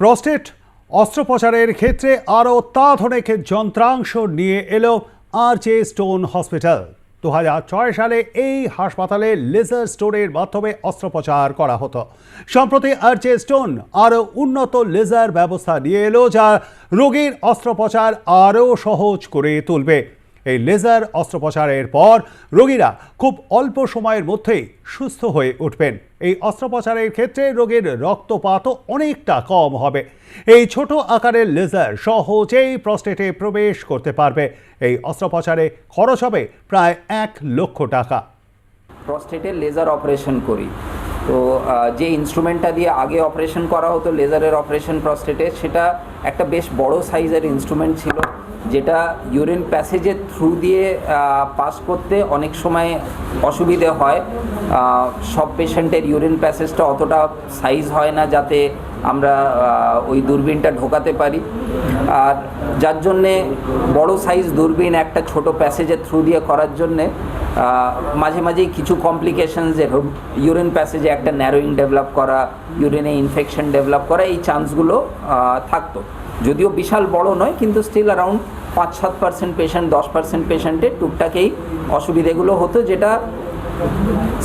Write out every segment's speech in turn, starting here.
Prostate অস্ত্রোপচারের ক্ষেত্রে আরও অত্যাধুনিক যন্ত্রাংশ নিয়ে এলো আর জে স্টোন হসপিটাল। দু সালে এই হাসপাতালে লেজার স্টোনের মাধ্যমে অস্ত্রোপচার করা হতো। সম্প্রতি আর জে স্টোন আরও উন্নত লেজার ব্যবস্থা নিয়ে এলো যা রোগীর অস্ত্রোপচার আরও সহজ করে তুলবে। এই লেজার অস্ত্রোপচারের পর রোগীরা খুব অল্প সময়ের মধ্যেই সুস্থ হয়ে উঠবেন। এই অস্ত্রোপচারের ক্ষেত্রে রোগীর রক্তপাতও অনেকটা কম হবে। এই ছোট আকারের লেজার সহজেই প্রস্টেটে প্রবেশ করতে পারবে, এই অস্ত্রোপচারে খরচ হবে প্রায় এক লক্ষ টাকা। প্রস্টেটের লেজার অপারেশন করি। তো যে ইনস্ট্রুমেন্টটা দিয়ে আগে অপারেশন করা হতো লেজারের অপারেশন প্রস্টেটে সেটা একটা বেশ বড় সাইজের ইনস্ট্রুমেন্ট ছিল, যেটা ইউরিন প্যাসেজের থ্রু দিয়ে পাস করতে অনেক সময় অসুবিধে হয়। সব পেশেন্টের ইউরিন প্যাসেজটা অতটা সাইজ হয় না, যাতে আমরা ওই দূরবীনটা ঢোকাতে পারি। আর যার জন্যে বড় সাইজ দূরবীন একটা ছোট প্যাসেজের থ্রু দিয়ে করার জন্যে মাঝে মাঝেই কিছু কমপ্লিকেশনস যেরকম ইউরিন প্যাসেজে একটা ন্যারোয়িং ডেভেলপ করা ইউরিনে ইনফেকশন ডেভেলপ করা, এই চান্সগুলো থাকতো। যদিও বিশাল বড় নয়, কিন্তু স্টিল অ্যারাউন্ড পাঁচ সাত পার্সেন্ট পেশেন্ট দশ পার্সেন্ট পেশেন্টের টুকটাকেই অসুবিধেগুলো হতো, যেটা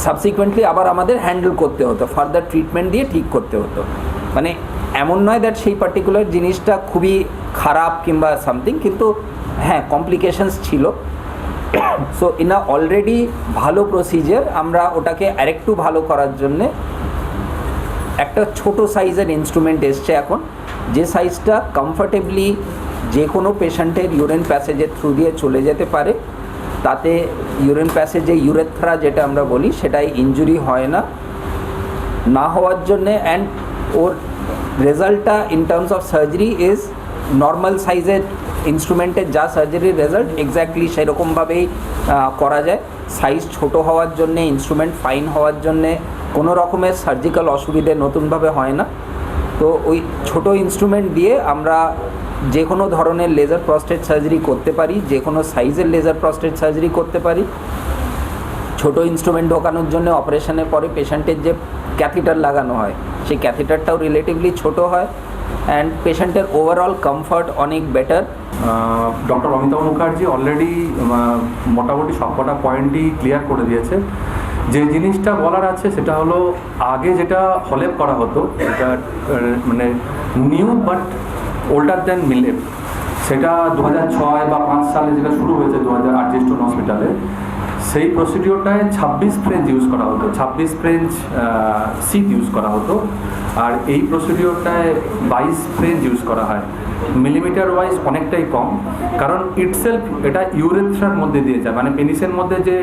সাবসিকুয়েন্টলি আবার আমাদের হ্যান্ডেল করতে হতো ফার্দার ট্রিটমেন্ট দিয়ে ঠিক করতে হতো। মানে এমন নয় দ্যাট সেই পার্টিকুলার জিনিসটা খুবই খারাপ কিংবা সামথিং কিন্তু হ্যাঁ কমপ্লিকেশনস ছিল। সো ইন আ অলরেডি ভালো প্রসিজার আমরা ওটাকে আরেকটু ভালো করার জন্যে একটা ছোট সাইজের ইনস্ট্রুমেন্ট এসছে এখন, যে সাইজটা কমফর্টেবলি যে কোনো পেশেন্টের ইউরিন প্যাসেজের থ্রু দিয়ে চলে যেতে পারে। তাতে ইউরিন প্যাসেজে ইউরেথ্রা যেটা আমরা বলি, সেটাই ইনজুরি হয় না। না হওয়ার জন্যে অ্যান্ড ওর রেজাল্টটা in terms of surgery is normal সাইজের ইনস্ট্রুমেন্টের যা সার্জারির রেজাল্ট এক্স্যাক্টলি সেরকমভাবেই করা যায়। সাইজ ছোট হওয়ার জন্যে ইনস্ট্রুমেন্ট ফাইন হওয়ার জন্যে কোনো রকমের সার্জিক্যাল অসুবিধে নতুনভাবে হয় না। তো ওই ছোট ইনস্ট্রুমেন্ট দিয়ে আমরা যে কোনো ধরনের লেজার প্রস্টেট সার্জারি করতে পারি যে কোনো সাইজের লেজার প্রস্টেট সার্জারি করতে পারি। ছোট ইনস্ট্রুমেন্ট ঢোকানোর জন্য অপারেশনের পরে পেশেন্টের যে ক্যাথিটার লাগানো হয় সেই ক্যাথিটারটাও রিলেটিভলি ছোট হয় অ্যান্ড পেশেন্টের ওভারঅল কমফর্ট অনেক better doctor Amitabh Mukherjee already মোটামুটি সবকটা পয়েন্টই ক্লিয়ার করে দিয়েছে। যে জিনিসটা বলার আছে সেটা হলো, আগে যেটা হলেপ করা হতো, এটা মানে নিউ বাট ওল্ডার দেন মিলেপ সেটা দু হাজার ছয় বা পাঁচ সালে যেটা শুরু হয়েছে দু হাজার আর্জেস্টন হসপিটালে সেই প্রসিডিওরটায় ছাব্বিশ ফ্রেঞ্চ ইউজ করা হতো, ছাব্বিশ ফ্রেঞ্চ সিট ইউজ করা হতো। আর এই প্রসিডিওরটায় বাইশ ফ্রেঞ্চ ইউজ করা হয়। মিলিমিটার ওয়াইজ অনেকটাই কম, কারণ ইটসেলফ এটা ইউরেথ্রার মধ্যে দিয়ে যায়। মানে পেনিসের মধ্যে যে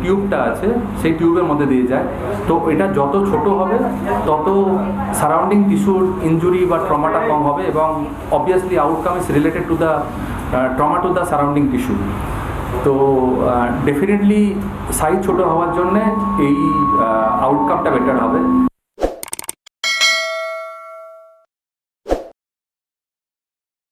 টিউবটা আছে, সেই টিউবের মধ্যে দিয়ে যায়। তো এটা যত ছোট হবে, তত সারাউন্ডিং টিস্যুর ইঞ্জুরি বা ট্রমাটা কম হবে এবং obviously outcome is related to the trauma to the surrounding tissue তো ডেফিনেটলি সাইজ ছোট হওয়ার জন্যে এই আউটকামটা বেটার হবে।